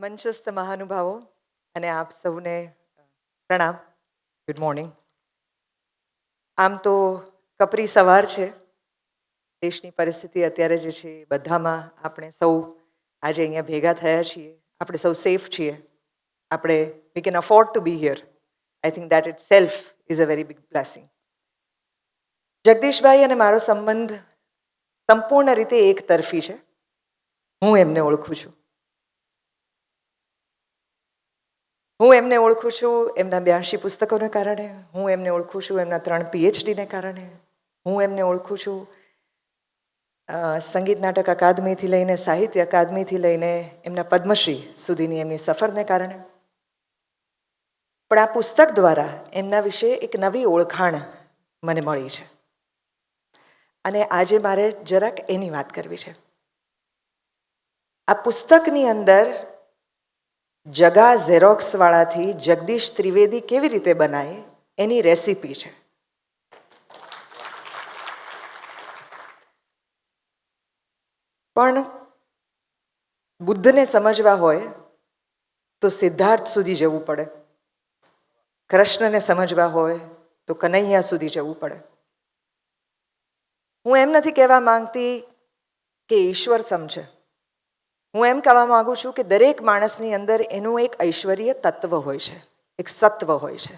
મંચસ્થ મહાનુભાવો અને આપ સૌને પ્રણામ. ગુડ મોર્નિંગ આમ તો કપરી સવાર છે. દેશની પરિસ્થિતિ અત્યારે જે છે બધામાં આપણે સૌ આજે અહીંયા ભેગા થયા છીએ. આપણે સૌ સેફ છીએ. આપણે we can afford to be here I think that itself is a very big blessing Jagdishbhai અને મારો સંબંધ સંપૂર્ણ રીતે એક તરફી છે. હું એમને ઓળખું છું. હું એમને ઓળખું છું, એમના બ્યાસી પુસ્તકોને કારણે, હું એમને ઓળખું છું, એમના ત્રણ પીએચડીને કારણે, હું એમને ઓળખું છું. સંગીત નાટક અકાદમીથી લઈને, સાહિત્ય અકાદમીથી લઈને, એમના પદ્મશ્રી સુધીની એમની સફરને કારણે. પણ આ પુસ્તક દ્વારા એમના વિશે એક નવી ઓળખાણ મને મળી છે. અને આજે મારે જરાક એની વાત કરવી છે. આ પુસ્તકની અંદર જગા ઝેરોક્સવાળાથી જગદીશ ત્રિવેદી કેવી રીતે બનાવે એની રેસીપી છે. પણ બુદ્ધને સમજવા હોય, તો સિદ્ધાર્થ સુધી જવું પડે. કૃષ્ણને સમજવા હોય, તો કનૈયા સુધી જવું પડે. હું એમ નથી કહેવા માંગતી કે ઈશ્વર સમજે હું એમ કહેવા માંગુ છું કે દરેક માણસની અંદર એનું એક ઐશ્વર્ય તત્વ હોય છે, એક સત્વ હોય છે.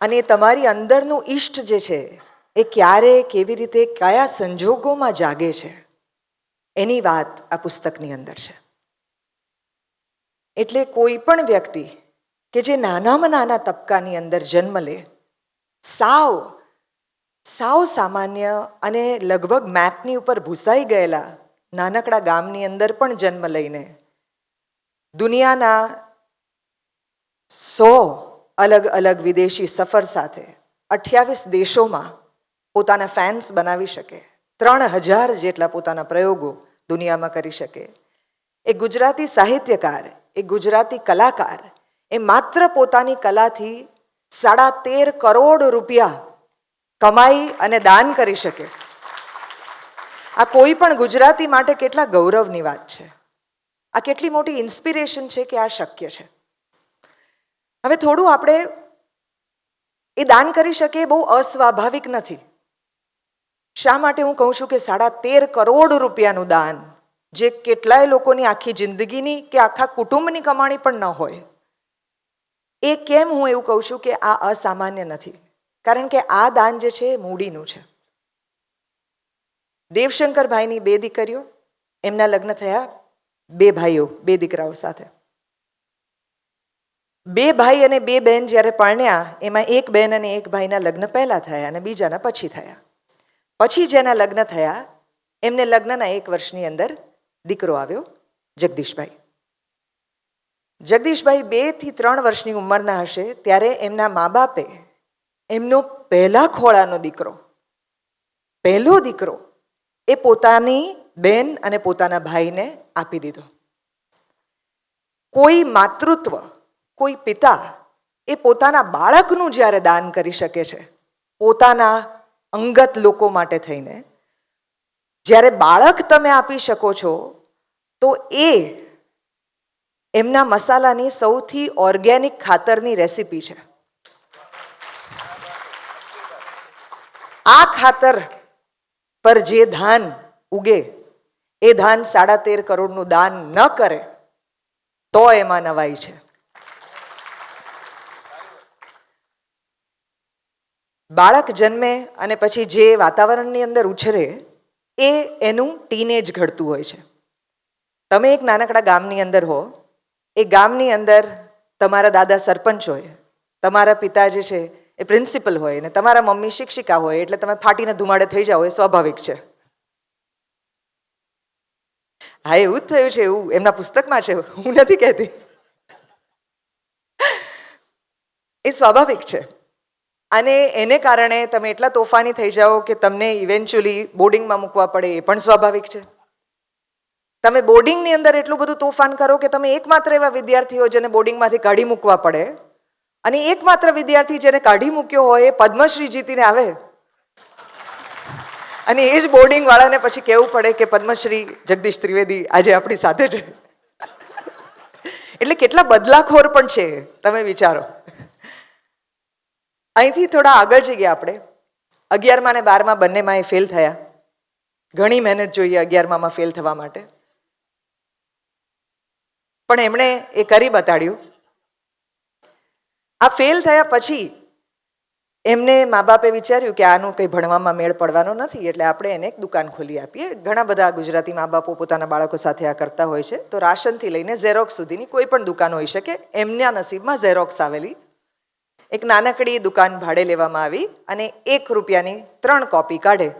અને તમારી અંદરનું ઈષ્ટ જે છે, એ ક્યારે, કેવી રીતે, કયા સંજોગોમાં જાગે છે, એની વાત આ પુસ્તકની અંદર છે. એટલે કોઈ પણ વ્યક્તિ કે જે નાનામાં નાના તબક્કાની અંદર જન્મ લે, સાવ સાવ સામાન્ય અને લગભગ મેપની ઉપર ભૂસાઈ ગયેલા નાનકડા ગામની અંદર પણ જન્મ લઈને દુનિયાના સો અલગ અલગ વિદેશી સફર સાથે અઠ્યાવીસ દેશોમાં પોતાના ફેન્સ બનાવી શકે. ત્રણ હજાર જેટલા પોતાના પ્રયોગો દુનિયામાં કરી શકે. એ ગુજરાતી સાહિત્યકાર, એ ગુજરાતી કલાકાર, એ માત્ર પોતાની કલાથી સાડા તેર કરોડ રૂપિયા કમાઈ અને દાન કરી શકે. આ કોઈ પણ ગુજરાતી માટે કેટલા ગૌરવની વાત છે. આ કેટલી મોટી ઇન્સ્પિરેશન છે કે આ શક્ય છે. હવે થોડું આપણે એ દાન કરી શકીએ બહુ અસ્વાભાવિક નથી. શા માટે હું કહું છું કે સાડા તેર કરોડ રૂપિયાનું દાન જે કેટલાય લોકોની આખી જિંદગીની કે આખા કુટુંબની કમાણી પણ ન હોય. એ કેમ હું એવું કહું છું કે આ અસામાન્ય નથી. કારણ કે આ દાન જે છે એ મૂડીનું છે. દેવશંકરભાઈની બે દીકરીઓ, એમના લગ્ન થયા બે ભાઈઓ, બે દીકરાઓ સાથે. બે ભાઈ અને બે બહેન જ્યારે પરણ્યા, એમાં એક બહેન અને એક ભાઈના લગ્ન પહેલા થયા અને બીજાના પછી થયા. પછી જેના લગ્ન થયા, એમને લગ્નના એક વર્ષની અંદર દીકરો આવ્યો, જગદીશભાઈ. જગદીશભાઈ બેથી ત્રણ વર્ષની ઉંમરના હશે ત્યારે એમના મા બાપે એમનો પહેલા ખોળાનો દીકરો, પહેલો દીકરો એ પોતાની બેન અને પોતાના ભાઈને આપી દીધો. કોઈ માતૃત્વ, કોઈ પિતા એ પોતાના બાળકનું જ્યારે દાન કરી શકે છે, પોતાના અંગત લોકો માટે થઈને, જ્યારે બાળક તમે આપી શકો છો, તો એ એમના મસાલાની સૌથી ઓર્ગેનિક ખાતરની રેસીપી છે. આ ખાતર પર જે ધાન ઉગે, એ ધાન સાડા તેર કરોડનું દાન ન કરે, તો એમાં નવાઈ છે. બાળક જન્મે અને પછી જે વાતાવરણની અંદર ઉછરે, એ એનું ટીનેજ ઘડતું હોય છે. તમે એક નાનકડા ગામની અંદર હો, એ ગામની અંદર તમારા દાદા સરપંચ હોય, તમારા પિતા જે છે એ પ્રિન્સિપલ હોય ને તમારા મમ્મી શિક્ષિકા હોય એટલે તમે ફાટીને ધુમાડે થઈ જાઓ એ સ્વાભાવિક છે. હા, એવું જ થયું છે, એવું એમના પુસ્તકમાં છે, હું નથી કહેતી. એ સ્વાભાવિક છે. અને એને કારણે તમે એટલા તોફાની થઈ જાઓ કે તમને ઇવેન્ચ્યુઅલી બોર્ડિંગમાં મૂકવા પડે એ પણ સ્વાભાવિક છે. તમે બોર્ડિંગની અંદર એટલું બધું તોફાન કરો કે તમે એકમાત્ર એવા વિદ્યાર્થીઓ જેને બોર્ડિંગમાંથી કાઢી મૂકવા પડે અને એકમાત્ર વિદ્યાર્થી જેને કાઢી મૂક્યો હોય એ પદ્મશ્રી જીતીને આવે. અને એ જ બોર્ડિંગ વાળાને પછી કહેવું પડે કે પદ્મશ્રી જગદીશ ત્રિવેદી આજે આપણી સાથે છે. એટલે કેટલા બદલાખોર પણ છે, તમે વિચારો. અહીંથી થોડા આગળ જઈએ આપણે. અગિયારમાં ને બારમાં બંનેમાં એ ફેલ થયા. ઘણી મહેનત જોઈએ અગિયારમાં ફેલ થવા માટે. પણ એમણે એ કરી બતાડ્યું. આ ફેલ થયા પછી એમને મા બાપે વિચાર્યું કે આનું કંઈ ભણવામાં મેળ પડવાનો નથી, એટલે આપણે એને એક દુકાન ખોલી આપીએ. ઘણા બધા ગુજરાતી મા બાપો પોતાના બાળકો સાથે આ કરતા હોય છે. તો રાશનથી લઈને ઝેરોક્સ સુધીની કોઈ પણ દુકાન હોઈ શકે. એમના નસીબમાં ઝેરોક્સ આવેલી. એક નાનકડી દુકાન ભાડે લેવામાં આવી અને એક રૂપિયાની ત્રણ કોપી કાઢે.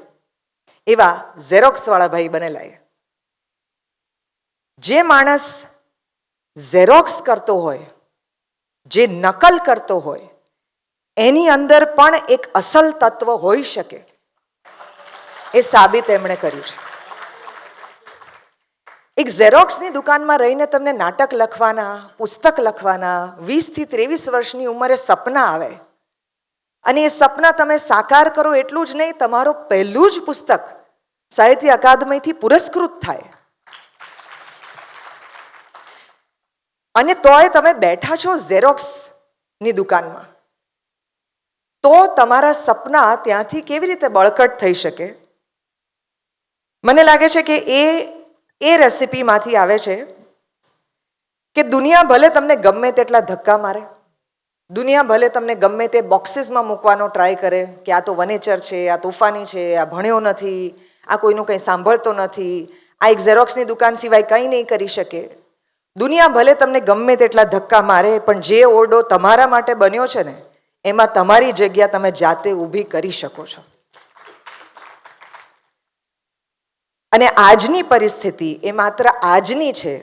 એવા ઝેરોક્સવાળા ભાઈ બનેલા જે માણસ ઝેરોક્સ કરતો હોય જે નકલ કરતો હોય, એની અંદર પણ એક અસલ તત્વ હોઈ શકે. એ સાબિત એમણે કર્યું છે. એક ઝેરોક્સની દુકાનમાં રહીને તમને નાટક લખવાના, પુસ્તક લખવાના, વીસથી ત્રેવીસ વર્ષની ઉંમરે સપના આવે. અને એ સપના તમે સાકાર કરો એટલું જ નહીં, તમારો પહેલું જ પુસ્તક સાહિત્ય અકાદમીથી પુરસ્કૃત થાય. અને તોય તમે બેઠા છો ઝેરોક્સની દુકાનમાં. તો તમારા સપના ત્યાંથી કેવી રીતે બળકટ થઈ શકે? મને લાગે છે કે એ એ રેસિપીમાંથી આવે છે કે દુનિયા ભલે તમને ગમે તેટલા ધક્કા મારે, દુનિયા ભલે તમને ગમે તે બોક્સીસમાં મૂકવાનો ટ્રાય કરે કે આ તો વનેચર છે, આ તોફાની છે, આ ભણ્યો નથી, આ કોઈનું કંઈ સાંભળતો નથી, આ એક ઝેરોક્સની દુકાન સિવાય કંઈ નહીં કરી શકે. દુનિયા ભલે તમને ગમે તેટલા ધક્કા મારે, પણ જે ઓરડો તમારા માટે બન્યો છે ને, એમાં તમારી જગ્યા તમે જાતે ઊભી કરી શકો છો. અને આજની પરિસ્થિતિ એ માત્ર આજની છે,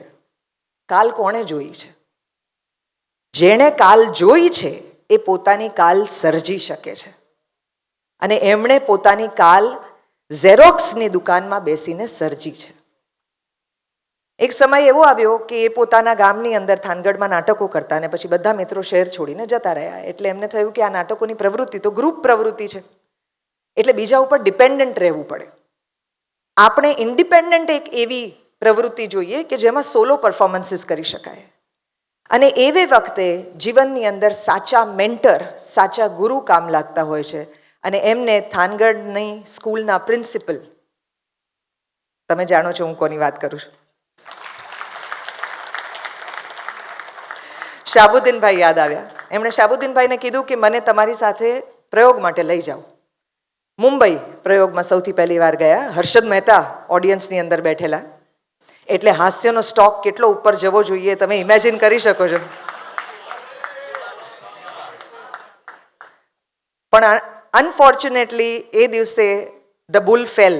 કાલ કોણે જોઈ છે? જેણે કાલ જોઈ છે, એ પોતાની કાલ સર્જી શકે છે. અને એમણે પોતાની કાલ ઝેરોક્સની દુકાનમાં બેસીને સર્જી છે. એક સમય એવો આવ્યો કે એ પોતાના ગામની અંદર થાનગઢમાં નાટકો કરતા અને પછી બધા મિત્રો શહેર છોડીને જતા રહ્યા. એટલે એમને થયું કે આ નાટકોની પ્રવૃત્તિ તો ગ્રુપ પ્રવૃત્તિ છે. એટલે બીજા ઉપર ડિપેન્ડન્ટ રહેવું પડે. આપણે ઇન્ડિપેન્ડન્ટ એક એવી પ્રવૃત્તિ જોઈએ કે જેમાં સોલો પરફોર્મન્સીસ કરી શકાય. અને એવે વખતે જીવનની અંદર સાચા મેન્ટર, સાચા ગુરુ કામ લાગતા હોય છે. અને એમને થાનગઢની સ્કૂલના પ્રિન્સિપલ, તમે જાણો છો હું કોની વાત કરું છું? શાબુદ્દીનભાઈ યાદ આવ્યા. એમણે શાબુદ્દીનભાઈને કીધું કે મને તમારી સાથે પ્રયોગ માટે લઈ જાઓ. મુંબઈ પ્રયોગમાં સૌથી પહેલી વાર ગયા. હર્ષદ મહેતા ઓડિયન્સની અંદર બેઠેલા. એટલે હાસ્યનો સ્ટોક કેટલો ઉપર જવો જોઈએ તમે ઇમેજિન કરી શકો છો. પણ અનફોર્ચ્યુનેટલી એ દિવસે ધ બુલ ફેલ.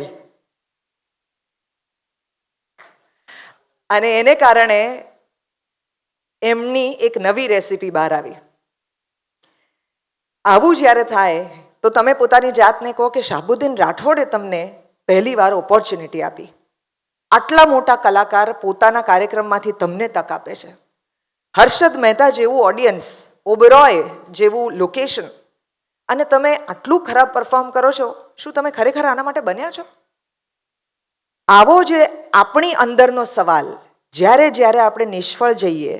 અને એને કારણે એમની એક નવી રેસીપી બહાર આવી. આવું જ્યારે થાય, તો તમે પોતાની જાતને કહો કે શાહબુદ્દીન રાઠોડે તમને પહેલી વાર ઓપોર્ચ્યુનિટી આપી. આટલા મોટા કલાકાર પોતાના કાર્યક્રમમાંથી તમને તક આપે છે. હર્ષદ મહેતા જેવું ઓડિયન્સ ઓબરોય જેવું લોકેશન અને તમે આટલું ખરાબ પરફોર્મ કરો છો, શું તમે ખરેખર આના માટે બન્યા છો? આવો જે આપણી અંદરનો સવાલ, જ્યારે જ્યારે આપણે નિષ્ફળ જઈએ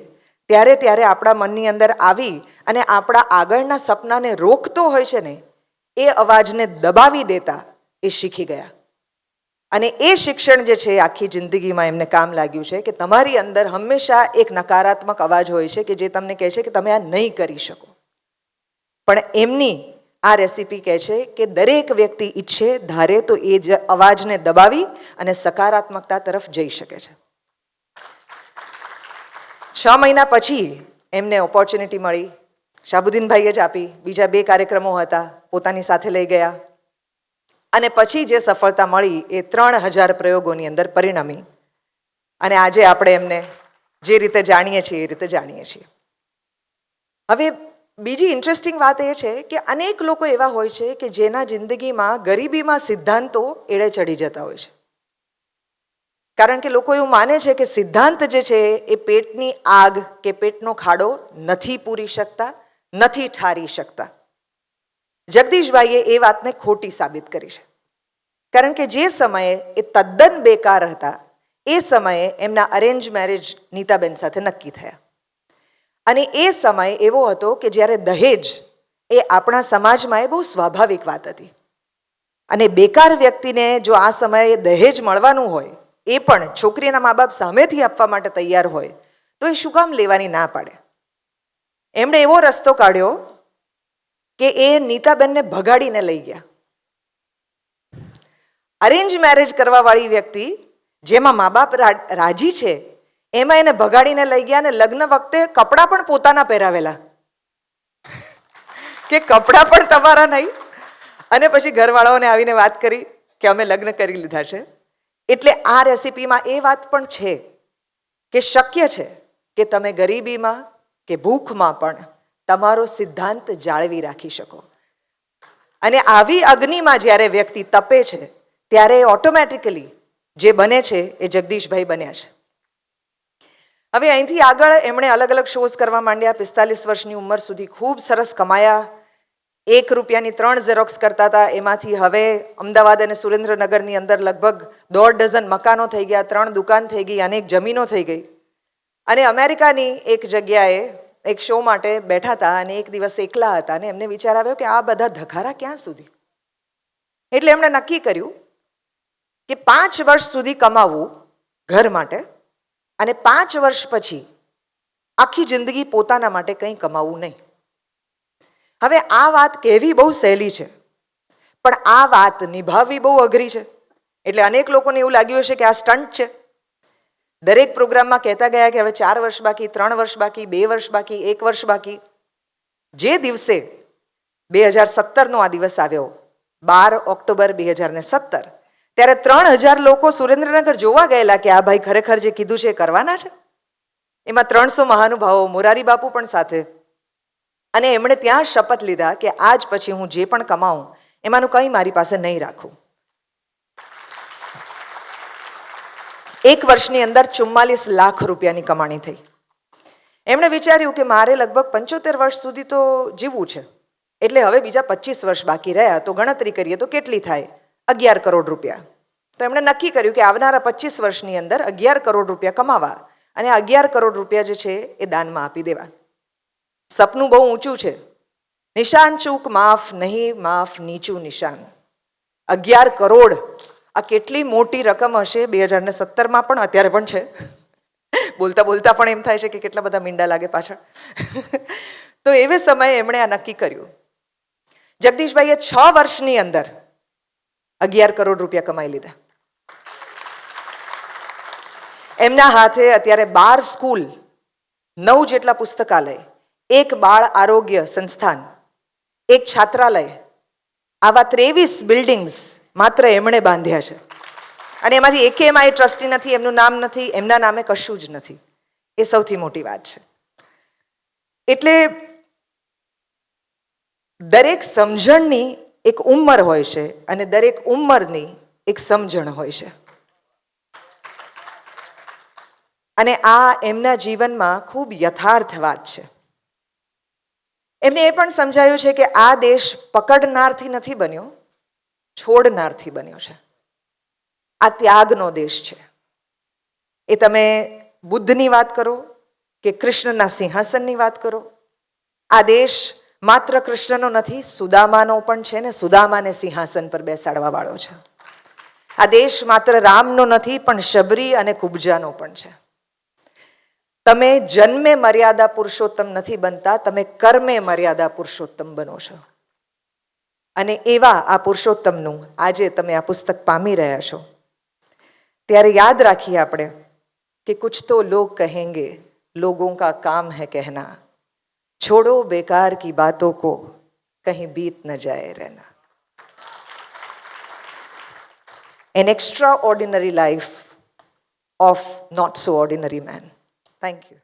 ત્યારે ત્યારે આપણા મનની અંદર આવી અને આપણા આગળના સપનાને રોકતો હોય છે ને, એ અવાજને દબાવી દેતા એ શીખી ગયા. અને એ શિક્ષણ જે છે આખી જિંદગીમાં એમને કામ લાગ્યું છે કે તમારી અંદર હંમેશા એક નકારાત્મક અવાજ હોય છે કે જે તમને કહે છે કે તમે આ નહીં કરી શકો. પણ એમની આ રેસીપી કહે છે કે દરેક વ્યક્તિ ઈચ્છે, ધારે તો એ જ અવાજને દબાવી અને સકારાત્મકતા તરફ જઈ શકે છે. છ મહિના પછી એમને ઓપોર્ચ્યુનિટી મળી. શાબુદ્દીનભાઈએ જ આપી. બીજા બે કાર્યક્રમો હતા. પોતાની સાથે લઈ ગયા. અને પછી જે સફળતા મળી એ ત્રણ હજાર પ્રયોગોની અંદર પરિણમી. અને આજે આપણે એમને જે રીતે જાણીએ છીએ એ રીતે જાણીએ છીએ. હવે બીજી ઇન્ટરેસ્ટિંગ વાત એ છે કે અનેક લોકો એવા હોય છે કે જેના જિંદગીમાં ગરીબીમાં સિદ્ધાંતો એળે ચડી જતા હોય છે. કારણ કે લોકો એવું માને છે કે સિદ્ધાંત જે છે એ પેટની આગ કે પેટનો ખાડો નથી પૂરી શકતા, નથી ઠારી શકતા. જગદીશભાઈએ એ વાતને ખોટી સાબિત કરી છે. કારણ કે જે સમયે એ તદ્દન બેકાર હતા, એ સમયે એમના અરેન્જ મેરેજ નીતાબેન સાથે નક્કી થયા. અને એ સમય એવો હતો કે જ્યારે દહેજ એ આપણા સમાજમાં એ બહુ સ્વાભાવિક વાત હતી. અને બેકાર વ્યક્તિને જો આ સમયે દહેજ મળવાનું હોય એ પણ છોકરીના મા બાપ સામેથી આપવા માટે તૈયાર હોય, તો એ શું કામ લેવાની ના પાડે? એમણે એવો રસ્તો કાઢ્યો કે એ નીતાબેનને ભગાડીને લઈ ગયા. અરેન્જ મેરેજ કરવાવાળી વ્યક્તિ, જેમાં મા બાપ રાજી છે, એમાં એને ભગાડીને લઈ ગયા અને લગ્ન વખતે કપડાં પણ પોતાના પહેરાવેલા. કે કપડાં પણ તમારા નહીં? અને પછી ઘરવાળાઓને આવીને વાત કરી કે અમે લગ્ન કરી લીધા છે. એટલે આ રેસિપીમાં એ વાત પણ છે કે શક્ય છે કે તમે ગરીબીમાં કે ભૂખમાં પણ તમારો સિદ્ધાંત જાળવી રાખી શકો. અને આવી અગ્નિમાં જ્યારે વ્યક્તિ તપે છે, ત્યારે ઓટોમેટિકલી જે બને છે એ જગદીશભાઈ બન્યા છે. હવે અહીંથી આગળ એમણે અલગ અલગ શોઝ કરવા માંડ્યા, પિસ્તાલીસ વર્ષની ઉંમર સુધી ખૂબ સરસ કમાયા એક રૂપિયાની ત્રણ ઝેરોક્સ કરતા હતા. એમાંથી હવે અમદાવાદ અને સુરેન્દ્રનગરની અંદર લગભગ દોઢ ડઝન મકાનો થઈ ગયા, ત્રણ દુકાન થઈ ગઈ, અનેક જમીનો થઈ ગઈ. અને અમેરિકાની એક જગ્યાએ એક શો માટે બેઠા હતા અને એક દિવસ એકલા હતા અને એમને વિચાર આવ્યો કે આ બધા ધખારા ક્યાં સુધી? એટલે એમણે નક્કી કર્યું કે પાંચ વર્ષ સુધી કમાવવું ઘર માટે અને પાંચ વર્ષ પછી આખી જિંદગી પોતાના માટે કંઈ કમાવવું નહીં. હવે આ વાત કહેવી બહુ સહેલી છે. પણ આ વાત નિભાવવી બહુ અઘરી છે. એટલે અનેક લોકોને એવું લાગ્યું હશે કે આ સ્ટન્ટ છે. દરેક પ્રોગ્રામમાં કહેતા ગયા કે હવે ચાર વર્ષ બાકી, ત્રણ વર્ષ બાકી, બે વર્ષ બાકી, એક વર્ષ બાકી. જે દિવસે બે હજાર સત્તરનો આ દિવસ આવ્યો, બાર ઓક્ટોબર બે હજાર ને સત્તર, ત્યારે ત્રણ હજાર લોકો સુરેન્દ્રનગર જોવા ગયેલા કે આ ભાઈ ખરેખર જે કીધું છે એ કરવાના છે? એમાં ત્રણસો મહાનુભાવો, મોરારી બાપુ પણ સાથે. અને એમણે ત્યાં શપથ લીધા કે આજ પછી હું જે પણ કમાઉં, એમાંનું કંઈ મારી પાસે નહીં રાખું. એક વર્ષની અંદર ચુમ્માલીસ લાખ રૂપિયાની કમાણી થઈ. એમણે વિચાર્યું કે મારે લગભગ પંચોતેર વર્ષ સુધી તો જીવવું છે. એટલે હવે બીજા પચીસ વર્ષ બાકી રહ્યા, તો ગણતરી કરીએ તો કેટલી થાય? અગિયાર કરોડ રૂપિયા. તો એમણે નક્કી કર્યું કે આવનારા પચીસ વર્ષની અંદર અગિયાર કરોડ રૂપિયા કમાવા અને અગિયાર કરોડ રૂપિયા જે છે એ દાનમાં આપી દેવા. સપનું બહુ ઊંચું છે. નિશાન ચૂક, માફ નહીં, માફ નીચું નિશાન. અગિયાર કરોડ. આ કેટલી મોટી રકમ હશે? બે હજાર ને સત્તરમાં પણ અત્યારે પણ છે. બોલતા બોલતા પણ એમ થાય છે કે કેટલા બધા મીંડા લાગે પાછળ. તો એવે સમયે એમણે આ નક્કી કર્યું. જગદીશભાઈએ છ વર્ષની અંદર અગિયાર કરોડ રૂપિયા કમાઈ લીધા. એમના હાથે અત્યારે બાર સ્કૂલ, નવ જેટલા પુસ્તકાલય એક બાળ આરોગ્ય સંસ્થાન, એક છાત્રાલય, આવા ત્રેવીસ બિલ્ડિંગ્સ માત્ર એમણે બાંધ્યા છે. અને એમાંથી એકે એમાં એ ટ્રસ્ટી નથી, એમનું નામ નથી, એમના નામે કશું જ નથી. એ સૌથી મોટી વાત છે. એટલે દરેક સમજણની એક ઉંમર હોય છે અને દરેક ઉંમરની એક સમજણ હોય છે. અને આ એમના જીવનમાં ખૂબ યથાર્થ વાત છે. એમને એ પણ સમજાયું છે કે આ દેશ પકડનારથી નથી બન્યો, છોડનારથી બન્યો છે. આ ત્યાગનો દેશ છે. એ તમે બુદ્ધની વાત કરો કે કૃષ્ણના સિંહાસનની વાત કરો. આ દેશ માત્ર કૃષ્ણનો નથી, સુદામાનો પણ છે ને સુદામાને સિંહાસન પર બેસાડવા વાળો છે. આ દેશ માત્ર રામનો નથી, પણ શબરી અને કુબજાનો પણ છે. તમે જન્મે મર્યાદા પુરુષોત્તમ નથી બનતા, તમે કર્મે મર્યાદા પુરુષોત્તમ બનો છો. અને એવા આ પુરુષોત્તમનું આજે તમે આ પુસ્તક પામી રહ્યા છો. ત્યારે યાદ રાખીએ આપણે કે કુછ તો લોગ કહેંગે, લોગો કા કામ હે કહેના. છોડો બેકાર કી બાતો કો, કહી બીત ન જાય રહેના. An extraordinary life of not so ordinary man thank you